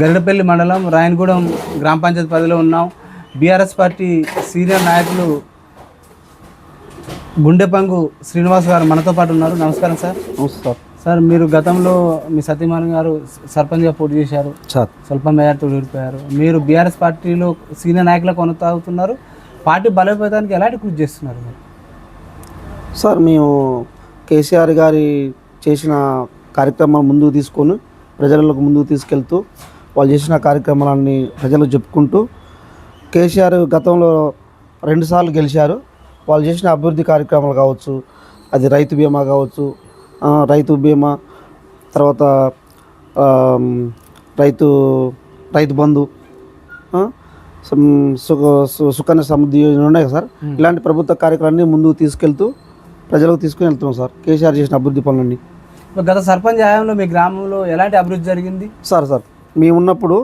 గరిడపల్లి మండలం రాయనగూడెం గ్రామ పంచాయతీ పరిధిలో ఉన్నాం. బీఆర్ఎస్ పార్టీ సీనియర్ నాయకులు గుండెపంగు శ్రీనివాస్ గారు మనతో పాటు ఉన్నారు. నమస్కారం సార్. సార్ సార్ మీరు గతంలో మీ సత్యమాన్ గారు సర్పంచ్గా పోటీ చేశారు. సార్. స్వల్ప మేయర్తో ఓడిపోయారు. మీరు బీఆర్ఎస్ పార్టీలో సీనియర్ నాయకులు కొనసాగుతున్నారు. పార్టీ బలోపేతానికి ఎలాంటి కృషి చేస్తున్నారు సార్ మేము కేసీఆర్ గారి చేసిన కార్యక్రమాలు ముందుకు తీసుకొని ప్రజలకు ముందుకు తీసుకెళ్తూ వాళ్ళు చేసిన కార్యక్రమాలన్నీ ప్రజలకు చెప్పుకుంటూ కేసీఆర్ గతంలో రెండుసార్లు గెలిచారు. వాళ్ళు చేసిన అభివృద్ధి కార్యక్రమాలు కావచ్చు అది రైతు బీమా కావచ్చు రైతు బీమా తర్వాత రైతు రైతు బంధు సుకన్య సమృద్ధి యోజన ఉన్నాయి కదా సార్? ఇలాంటి ప్రభుత్వ కార్యక్రమాన్ని ముందుకు తీసుకెళ్తూ ప్రజలకు తీసుకుని వెళ్తున్నాం సార్ కేసీఆర్ చేసిన అభివృద్ధి పనులన్నీ. గత సర్పంచ్ హయాంలో మీ గ్రామంలో ఎలాంటి అభివృద్ధి జరిగింది? సార్ సార్ మేము ఉన్నప్పుడు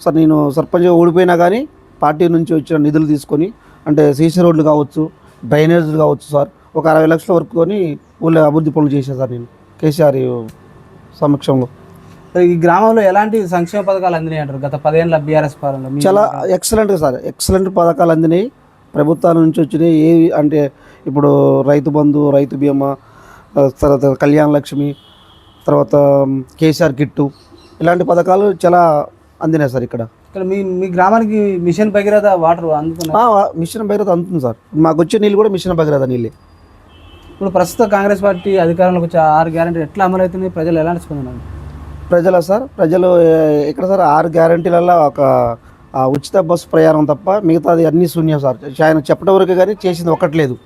సార్ నేను సర్పంచ్గా ఓడిపోయినా కానీ పార్టీ నుంచి వచ్చిన నిధులు తీసుకొని అంటే సీసీ రోడ్లు కావచ్చు డ్రైనేజీలు కావచ్చు సార్ ఒక అరవై లక్షల వరకు కొని ఊళ్ళో అభివృద్ధి పనులు చేశాను సార్ నేను కేసీఆర్ సమక్షంలో. ఈ గ్రామంలో ఎలాంటి సంక్షేమ పథకాలు అందినాయి అంటారు? గత పదేళ్ళ బీఆర్ఎస్ పాలనలో చాలా ఎక్సలెంట్గా సార్ ఎక్సలెంట్ పథకాలు అందినాయి. ప్రభుత్వాల నుంచి వచ్చినాయి. ఏవి అంటే ఇప్పుడు రైతు బంధు రైతు బీమా తర్వాత కళ్యాణ లక్ష్మి తర్వాత కేసీఆర్ కిట్టు ఇలాంటి పథకాలు చాలా అందినాయి సార్ ఇక్కడ. ఇక్కడ మీ మీ గ్రామానికి మిషన్ భగీరథ వాటర్ వా- మిషన్ భగీరథ అందుతుంది సార్. మాకు వచ్చే నీళ్ళు కూడా మిషన్ భగీరథ నీళ్ళే. ఇప్పుడు ప్రస్తుత కాంగ్రెస్ పార్టీ అధికారంలోకి వచ్చే ఆరు గ్యారెంటీ ఎట్లా అమలవుతున్నాయి ప్రజలు ఎలాంటి స్పందన? ప్రజల సార్? ప్రజలు ఇక్కడ సార్? ఆరు గ్యారంటీలలో ఒక ఉచిత బస్సు ప్రయాణం తప్ప మిగతాది అన్నీ శూన్యం సార్. ఆయన చెప్పడం వరకు కానీ చేసింది ఒకటి లేదు.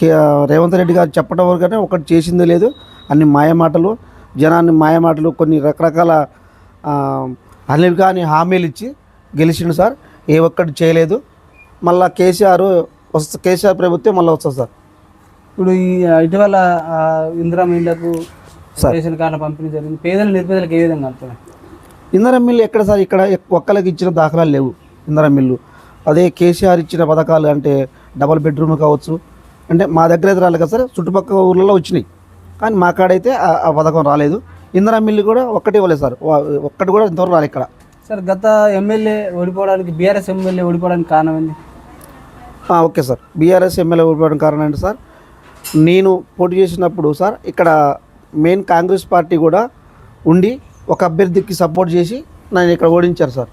కే- రేవంత్ రెడ్డి గారు చెప్పడం వరకు కానీ ఒకటి చేసింది లేదు. అన్ని మాయమాటలు జనాన్ని మాయమాటలు కొన్ని రకరకాల అనిల్ కానీ హామీలు ఇచ్చి గెలిచిండు సార్. ఏ ఒక్కటి చేయలేదు. మళ్ళా కేసీఆర్ వస్త కేసీఆర్ ప్రభుత్వం మళ్ళీ వస్తుంది సార్. ఇప్పుడు ఈ ఇటీవల ఇందిరా మిల్లకు రేషన్ కార్డుల పంపిణీ జరిగింది. పేదలు నిరుపేదలకు ఏ విధంగా అంటున్నాయి ఇంధనం మిల్లు ఎక్కడ సార్? ఇక్కడ ఒక్కళ్ళకి ఇచ్చిన దాఖలాలు లేవు ఇంధనం మిల్లు అదే కేసీఆర్ ఇచ్చిన పథకాలు అంటే డబల్ బెడ్రూమ్ కావచ్చు. అంటే మా దగ్గర అయితే రాలేదు కదా సార్. చుట్టుపక్కల ఊర్లలో వచ్చినాయి. కానీ మా కాడైతే ఆ- పథకం రాలేదు. ఇంధనం మిల్లు కూడా ఒక్కటి ఇవ్వలేదు సార్. ఒక్కటి కూడా ఇంతవరకు రాలేదు ఇక్కడ. సార్ గత ఎమ్మెల్యే ఓడిపోవడానికి బీఆర్ఎస్ ఎమ్మెల్యే ఓడిపోవడానికి కారణం ఏంది? Okay sir. బీఆర్ఎస్ ఎమ్మెల్యే ఓడిపోవడం కారణం ఏంటి సార్? నేను పోటీ చేసినప్పుడు సార్ ఇక్కడ మెయిన్ కాంగ్రెస్ పార్టీ కూడా ఉండి ఒక అభ్యర్థికి సపోర్ట్ చేసి నన్ను ఇక్కడ ఓడించారు సార్.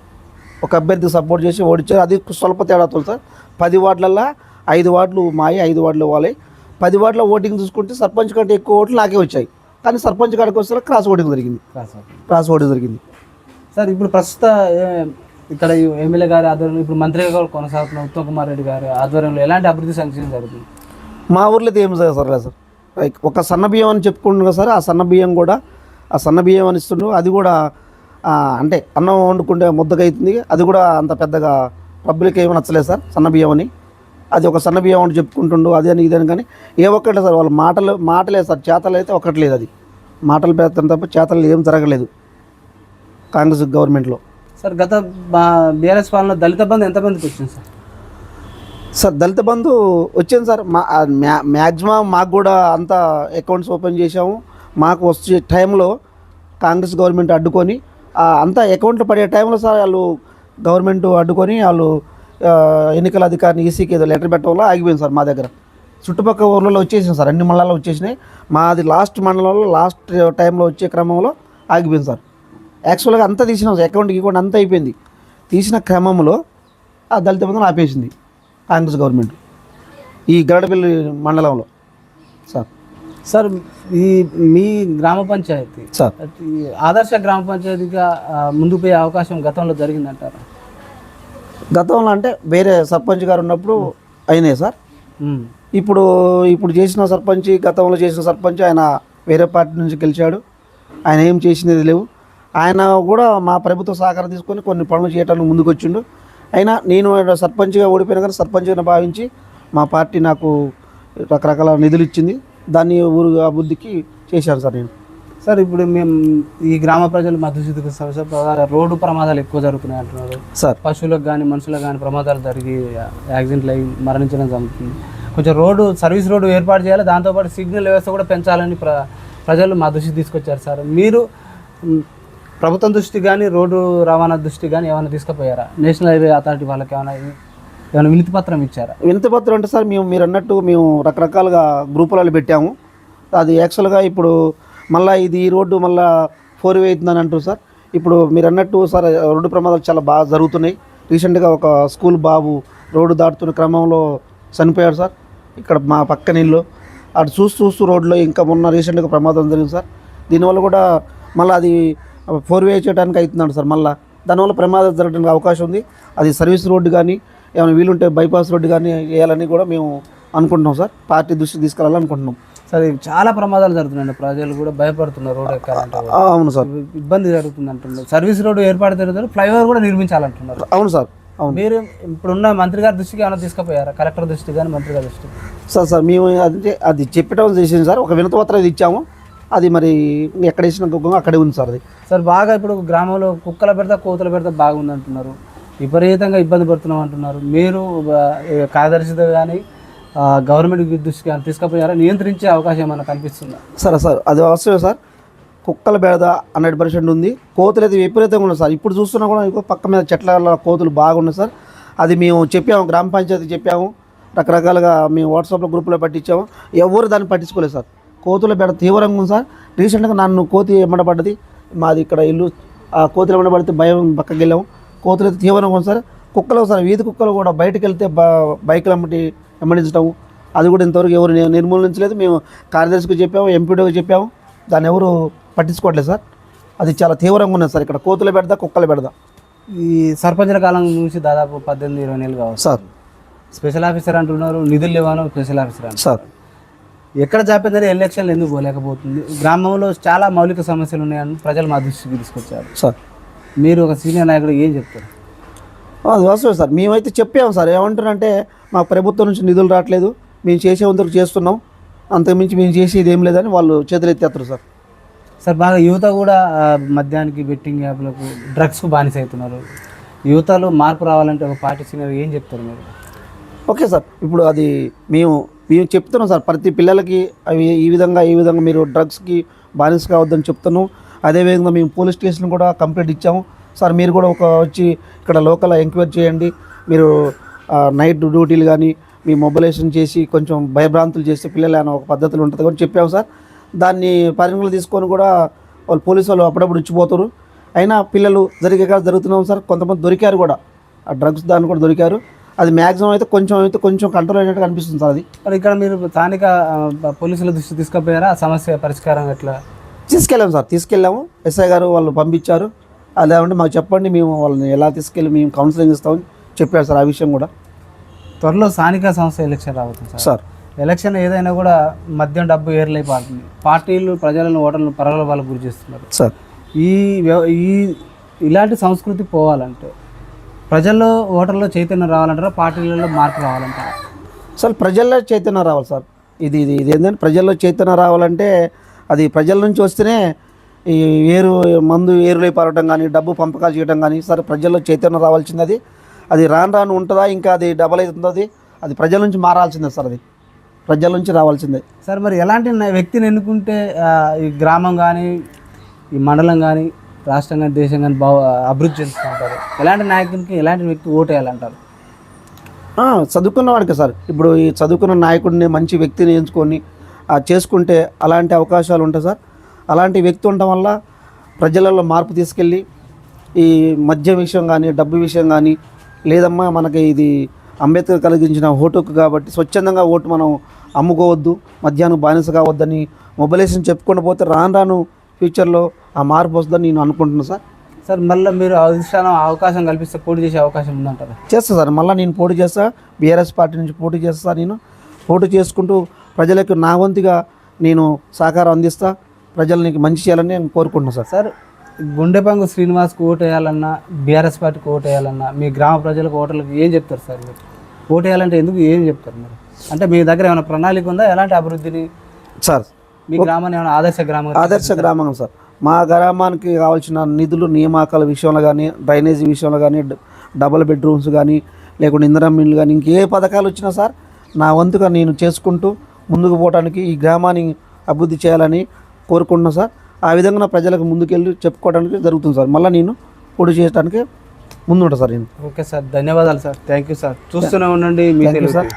ఒక అభ్యర్థికి సపోర్ట్ చేసి ఓడించారు. అది స్వల్ప తేడాతో సార్ పది వార్డులల్లో ఐదు వార్డులు మాయి ఐదు వార్డులు వాళ్ళే పది వార్డుల ఓటింగ్ చూసుకుంటే సర్పంచ్ కంటే ఎక్కువ ఓట్లు నాకే వచ్చాయి. కానీ సర్పంచ్ కాడికి వస్తే క్రాస్ ఓటింగ్ జరిగింది క్రాస్ ఓటింగ్. జరిగింది సార్ ఇప్పుడు ప్రస్తుత ఇక్కడ ఎమ్మెల్యే గారి ఆధ్వర్యంలో ఇప్పుడు మంత్రిగా కూడా కొనసాగుతున్న ఉత్తమ్ కుమార్ రెడ్డి గారి ఆధ్వర్యంలో ఎలాంటి అభివృద్ధి సంక్షేమం జరుగుతుంది? మా ఊర్లో అయితే ఏం సార్ సార్. లైక్ ఒక సన్న బియ్యం అని చెప్పుకుంటున్నాం కదా సార్ ఆ సన్న బియ్యం కూడా ఆ సన్న బియ్యం అని ఇస్తుండ్రు. అది కూడా అంటే అన్నం వండుకుంటే ముద్దగా అవుతుంది. అది కూడా అంత పెద్దగా పబ్లిక్ ఏమీ నచ్చలేదు సార్ సన్న బియ్యం అని. అది ఒక సన్న బియ్యం అని చెప్పుకుంటుండు అదే అని ఇదని కానీ ఏ ఒక్కటి సార్. వాళ్ళ మాటలు మాటలే సార్. చేతలు అయితే ఒకటి లేదు అది. మాటలు పెడతాం తప్ప చేతలు ఏం జరగలేదు కాంగ్రెస్ గవర్నమెంట్లో. సార్ గత బీఆర్ఎస్ పాలనలో దళిత బంధు ఎంతమందికి వచ్చింది సార్? సార్ దళిత బంధు వచ్చింది సార్. మా మ్యా మ్యాక్సిమం మాకు కూడా అంతా అకౌంట్స్ ఓపెన్ చేసాము మాకు వచ్చే టైంలో కాంగ్రెస్ గవర్నమెంట్ అడ్డుకొని అంతా అకౌంట్లో పడే టైంలో సార్ వాళ్ళు గవర్నమెంట్ అడ్డుకొని వాళ్ళు ఎన్నికల అధికారిని ఈసీకి ఏదో లెటర్ పెట్టడంలో ఆగిపోయింది సార్ మా దగ్గర. చుట్టుపక్కల ఊర్లలో వచ్చేసింది సార్ అన్ని మండలాలు వచ్చేసినాయి. మాది లాస్ట్ మండలంలో లాస్ట్ టైంలో వచ్చే క్రమంలో ఆగిపోయింది సార్. యాక్చువల్గా అంతా తీసినాం సార్ అకౌంట్కి కూడా అంతా అయిపోయింది. తీసిన క్రమంలో ఆ దళిత బంధువులు ఆపేసింది కాంగ్రెస్ గవర్నమెంట్ ఈ గరడపల్లి మండలంలో. సార్. సార్ ఈ మీ గ్రామ పంచాయతీ. సార్. ఆదర్శ గ్రామ పంచాయతీగా ముందుకు పోయే అవకాశం గతంలో జరిగిందంటారా? గతంలో అంటే వేరే సర్పంచ్ గారు ఉన్నప్పుడు అయినాయి సార్. ఇప్పుడు ఇప్పుడు చేసిన సర్పంచ్ గతంలో చేసిన సర్పంచ్ ఆయన వేరే పార్టీ నుంచి గెలిచాడు. ఆయన ఏం చేసినది లేవు. ఆయన కూడా మా ప్రభుత్వ సహకారం తీసుకొని కొన్ని పనులు చేయడానికి ముందుకు వచ్చిండు అయినా నేను సర్పంచ్గా ఓడిపోయినా కానీ సర్పంచ్గా భావించి మా పార్టీ నాకు రకరకాల నిధులు ఇచ్చింది. దాన్ని ఊరు అభివృద్ధికి చేశాను సార్ నేను. సార్ ఇప్పుడు మేము ఈ గ్రామ ప్రజలు మధ్యస్థితికి సమస్య రోడ్డు ప్రమాదాలు ఎక్కువ జరుగుతున్నాయి అంటున్నారు. సార్. పశువులకు కానీ మనుషులకు కానీ ప్రమాదాలు జరిగి యాక్సిడెంట్లు అయ్యి మరణించడం జరుగుతుంది. కొంచెం రోడ్డు సర్వీస్ రోడ్డు ఏర్పాటు చేయాలి దాంతోపాటు సిగ్నల్ వ్యవస్థ కూడా పెంచాలని ప్ర ప్రజలు మా దృష్టికి తీసుకొచ్చారు సార్. మీరు ప్రభుత్వం దృష్టి కానీ రోడ్డు రవాణా దృష్టి కానీ ఏమైనా తీసుకుపోయారా? నేషనల్ హైవే అథారిటీ వాళ్ళకి ఏమైనా ఏమైనా వినతి పత్రం ఇచ్చారా? వినతి పత్రం అంటే సార్ మేము మీరు అన్నట్టు మేము రకరకాలుగా గ్రూపులలో పెట్టాము. అది యాక్చువల్గా ఇప్పుడు మళ్ళీ ఇది ఈ రోడ్డు మళ్ళీ ఫోర్ వే అవుతుందని అంటారు సార్. ఇప్పుడు మీరు అన్నట్టు సార్ రోడ్డు ప్రమాదాలు చాలా బాగా జరుగుతున్నాయి. రీసెంట్గా ఒక స్కూల్ బాబు రోడ్డు దాటుతున్న క్రమంలో చనిపోయాడు సార్. ఇక్కడ మా పక్కన ఇల్లు. అటు చూస్తూ చూస్తూ రోడ్లో ఇంకా మొన్న రీసెంట్గా ప్రమాదం జరిగింది సార్. దీనివల్ల కూడా మళ్ళీ అది ఫోర్ వే చేయడానికి అవుతున్నాడు సార్ మళ్ళీ. దానివల్ల ప్రమాదం జరగడానికి అవకాశం ఉంది. అది సర్వీస్ రోడ్డు కానీ ఏమైనా వీలుంటే బైపాస్ రోడ్డు కానీ వేయాలని కూడా మేము అనుకుంటున్నాం సార్. పార్టీ దృష్టికి తీసుకెళ్ళాలనుకుంటున్నాం సరే చాలా ప్రమాదాలు జరుగుతున్నాయండి. ప్రజలు కూడా భయపడుతున్నారు రోడ్ ఎక్కాలంటే అవును సార్. ఇబ్బంది జరుగుతుంది అంటున్నారు. సర్వీస్ రోడ్డు ఏర్పాటు జరుగుతుంది ఫ్లైఓవర్ కూడా నిర్మించాలంటున్నారు. అవును సార్. అవును. మీరు ఇప్పుడున్న మంత్రి గారి దృష్టికి ఏమైనా తీసుకుపోయారా? కలెక్టర్ దృష్టి కానీ మంత్రి గారి దృష్టికి? సార్ సార్ మేము అది అది చెప్పటం చేసింది సార్. ఒక వినతపత్రం ఇది ఇచ్చాము. అది మరి ఎక్కడ వేసిన కుక్క అక్కడే ఉంది సార్ అది. సార్ బాగా ఇప్పుడు గ్రామంలో కుక్కల పెడతా కోతుల పెడతా బాగుంది అంటున్నారు విపరీతంగా ఇబ్బంది పడుతున్నాం అంటున్నారు. మీరు కార్యదర్శితో కానీ గవర్నమెంట్ దృష్టికి తీసుకుపోయారా? నియంత్రించే అవకాశం ఏమైనా కనిపిస్తుందా? సరే సార్. అది అవసరం సార్. కుక్కల బెడద హండ్రెడ్ పర్సెంట్ ఉంది. కోతులు అయితే విపరీతంగా ఉన్నాయి సార్. ఇప్పుడు చూస్తున్నా కూడా ఇంకో పక్క మీద చెట్ల కోతులు బాగున్నాయి సార్. అది మేము చెప్పాము గ్రామ పంచాయతీ చెప్పాము. రకరకాలుగా మేము వాట్సాప్లో గ్రూప్లో పట్టించాము. ఎవరు దాన్ని పట్టించుకోలేదు సార్. కోతుల బెడ తీవ్రంగా ఉంది సార్. రీసెంట్గా నన్ను కోతి ఎమ్మడబడ్డది మాది ఇక్కడ ఇల్లు ఆ కోతులు ఎమ్మడబడితే భయం పక్కకి వెళ్ళాము. కోతులు అయితే తీవ్రంగా ఉంది సార్. కుక్కలు సార్ వీధి కుక్కలు కూడా బయటకు వెళ్తే బ బైకులు అమ్మటి వెంబడించడం అది కూడా ఇంతవరకు ఎవరు నిర్మూలించలేదు. మేము కార్యదర్శికి చెప్పాము ఎంపీడీకి చెప్పాము. దాన్ని ఎవరు పట్టించుకోవట్లేదు సార్. అది చాలా తీవ్రంగా ఉన్నది సార్. ఇక్కడ కోతులు పెడదా కుక్కలు పెడదా ఈ సర్పంచుల కాలం నుంచి దాదాపు పద్దెనిమిది ఇరవై నెలలు కావచ్చు. సార్. స్పెషల్ ఆఫీసర్ అంటున్నారు నిధులు లేవాను స్పెషల్ ఆఫీసర్ అంటున్నారు. సార్. ఎక్కడ జాపేదని ఎలక్షన్లు ఎందుకు పోలేకపోతుంది? గ్రామంలో చాలా మౌలిక సమస్యలు ఉన్నాయని ప్రజలు మా దృష్టికి తీసుకొచ్చారు. సార్. మీరు ఒక సీనియర్ నాయకుడు ఏం చెప్తారు? అది వాస్తవం సార్. మేమైతే చెప్పాము సార్ ఏమంటారంటే మాకు ప్రభుత్వం నుంచి నిధులు రావట్లేదు మేము చేసే వంతుకు చేస్తున్నాం అంతకుమించి మేము చేసేది ఏం లేదని వాళ్ళు చేతులు ఎత్తేస్తారు సార్. సార్ బాగా యువత కూడా మద్యానికి బెట్టింగ్ యాప్లకు డ్రగ్స్కు బానిస అవుతున్నారు యువతలో మార్పు రావాలంటే ఒక పార్టీ సీనియర్ ఏం చెప్తారు మీరు? ఓకే సార్ ఇప్పుడు అది మేము మేము చెప్తున్నాం సార్ ప్రతి పిల్లలకి అవి ఈ విధంగా ఈ విధంగా మీరు డ్రగ్స్కి బానిస కావద్దని చెప్తున్నాం. అదేవిధంగా మేము పోలీస్ స్టేషన్ కూడా కంప్లైంట్ ఇచ్చాము. సార్ మీరు కూడా ఒక వచ్చి ఇక్కడ లోకల్ ఎంక్వైరీ చేయండి. మీరు నైట్ డ్యూటీలు కానీ మీ మొబైలేషన్ చేసి కొంచెం భయభ్రాంతులు చేస్తే పిల్లలు అనే ఒక పద్ధతులు ఉంటుంది కూడా చెప్పాము సార్. దాన్ని పరిగణలో తీసుకొని కూడా వాళ్ళు పోలీసు వాళ్ళు అప్పుడప్పుడు ఇచ్చిపోతారు. అయినా పిల్లలు జరిగే కాదు జరుగుతున్నాం సార్. కొంతమంది దొరికారు కూడా. ఆ డ్రగ్స్ దాన్ని కూడా దొరికారు. అది మ్యాక్సిమం అయితే కొంచెం అయితే కొంచెం కంట్రోల్ అయినట్టు కనిపిస్తుంది సార్ అది. మరి ఇక్కడ మీరు స్థానిక పోలీసుల దృష్టి తీసుకుపోయారా? ఆ సమస్య పరిష్కారం ఎట్లా? తీసుకెళ్ళాము సార్. తీసుకెళ్ళాము. ఎస్ఐ గారు వాళ్ళు పంపించారు. అలా ఉంటే మాకు చెప్పండి మేము వాళ్ళని ఎలా తీసుకెళ్ళి మేము కౌన్సిలింగ్ ఇస్తామని చెప్పారు సార్ ఆ విషయం కూడా. త్వరలో స్థానిక సంస్థ ఎలక్షన్ రాబోతుంది సార్. సార్. ఎలక్షన్ ఏదైనా కూడా మద్యం డబ్బు ఏర్లై పారుతుంది పార్టీలు ప్రజలను ఓటర్లను పరగలబాలకు గురి చేస్తున్నారు. సార్. ఈ ఈ ఇలాంటి సంస్కృతి పోవాలంటే ప్రజల్లో ఓటర్లో చైతన్యం రావాలంటారా పార్టీలలో మార్పు రావాలంటారా? సార్ ప్రజల్లో చైతన్యం రావాలి సార్. ఇది ఇది ఇది ఏంటంటే ప్రజల్లో చైతన్యం రావాలంటే అది ప్రజల నుంచి వస్తేనే ఈ ఏరు మందు ఏరులై పారడం కానీ డబ్బు పంపకాలు చేయడం కానీ సార్ ప్రజల్లో చైతన్యం రావాల్సింది అది అది రాను రాను ఉంటుందా? ఇంకా అది డబల్ అవుతుందో అది ప్రజల నుంచి మారాల్సిందే సార్ అది. ప్రజల నుంచి రావాల్సిందే. సార్ మరి ఎలాంటి వ్యక్తిని ఎన్నుకుంటే ఈ గ్రామం కానీ ఈ మండలం కానీ రాష్ట్రం కానీ దేశం కానీ బాగా అభివృద్ధి చెందుతుంటారు? ఎలాంటి నాయకునికి ఎలాంటి వ్యక్తి ఓటు వేయాలంటారు ఆ, చదువుకున్న వాడికి సార్. ఇప్పుడు ఈ చదువుకున్న నాయకుడిని మంచి వ్యక్తిని ఎంచుకొని చేసుకుంటే అలాంటి అవకాశాలు ఉంటాయి సార్. అలాంటి వ్యక్తి ఉండటం వల్ల ప్రజలలో మార్పు తీసుకెళ్ళి ఈ మద్యం విషయం కానీ డబ్బు విషయం కానీ లేదమ్మా మనకి ఇది అంబేద్కర్ కలిగించిన ఓటుకు కాబట్టి స్వచ్ఛందంగా ఓటు మనం అమ్ముకోవద్దు మద్యానికి బానిస కావద్దని మొబైలేషన్ చెప్పుకుంటూ పోతే రాను రాను ఫ్యూచర్లో ఆ మార్పు వస్తుందని నేను అనుకుంటున్నాను సార్. సార్ మళ్ళీ మీరు అధిష్టానం అవకాశం కల్పిస్తే పోటీ చేసే అవకాశం ఉందంటారా? చేస్తా సార్. మళ్ళీ నేను పోటీ చేస్తా. బీఆర్ఎస్ పార్టీ నుంచి పోటీ చేస్తా నేను. పోటీ చేసుకుంటూ ప్రజలకు నా వంతుగా నేను సహకారం అందిస్తా. ప్రజలకి మంచి చేయాలని నేను కోరుకుంటున్నాను సార్. సార్ గుండెపంగు శ్రీనివాస్కి ఓటు వేయాలన్నా బీఆర్ఎస్ పార్టీకి ఓటు వేయాలన్నా మీ గ్రామ ప్రజలకు ఓటర్లకు ఏం చెప్తారు సార్ మీరు? ఓటు వేయాలంటే ఎందుకు ఏం చెప్తారు మీరు? అంటే మీ దగ్గర ఏమైనా ప్రణాళిక ఉందా? ఎలాంటి అభివృద్ధిని? సార్ మీ గ్రామాన్ని ఏమైనా ఆదర్శ గ్రామం ఆదర్శ గ్రామం సార్. మా గ్రామానికి కావాల్సిన నిధులు నియామకాల విషయంలో కానీ డ్రైనేజీ విషయంలో కానీ డబుల్ బెడ్రూమ్స్ కానీ లేకుంటే ఇందిరా మిల్లు కానీ ఇంకే పథకాలు వచ్చినా సార్ నా వంతుగా నేను చేసుకుంటూ ముందుకు పోవడానికి ఈ గ్రామాన్ని అభివృద్ధి చేయాలని కోరుకుంటున్నాను సార్. ఆ విధంగా నా ప్రజలకు ముందుకెళ్ళి చెప్పుకోవడానికి జరుగుతుంది సార్. మళ్ళీ నేను పోటీ చేయడానికి ముందుంటా సార్ నేను. Okay sir. ధన్యవాదాలు సార్. Thank you sir. చూస్తూనే ఉండండి మీ సార్.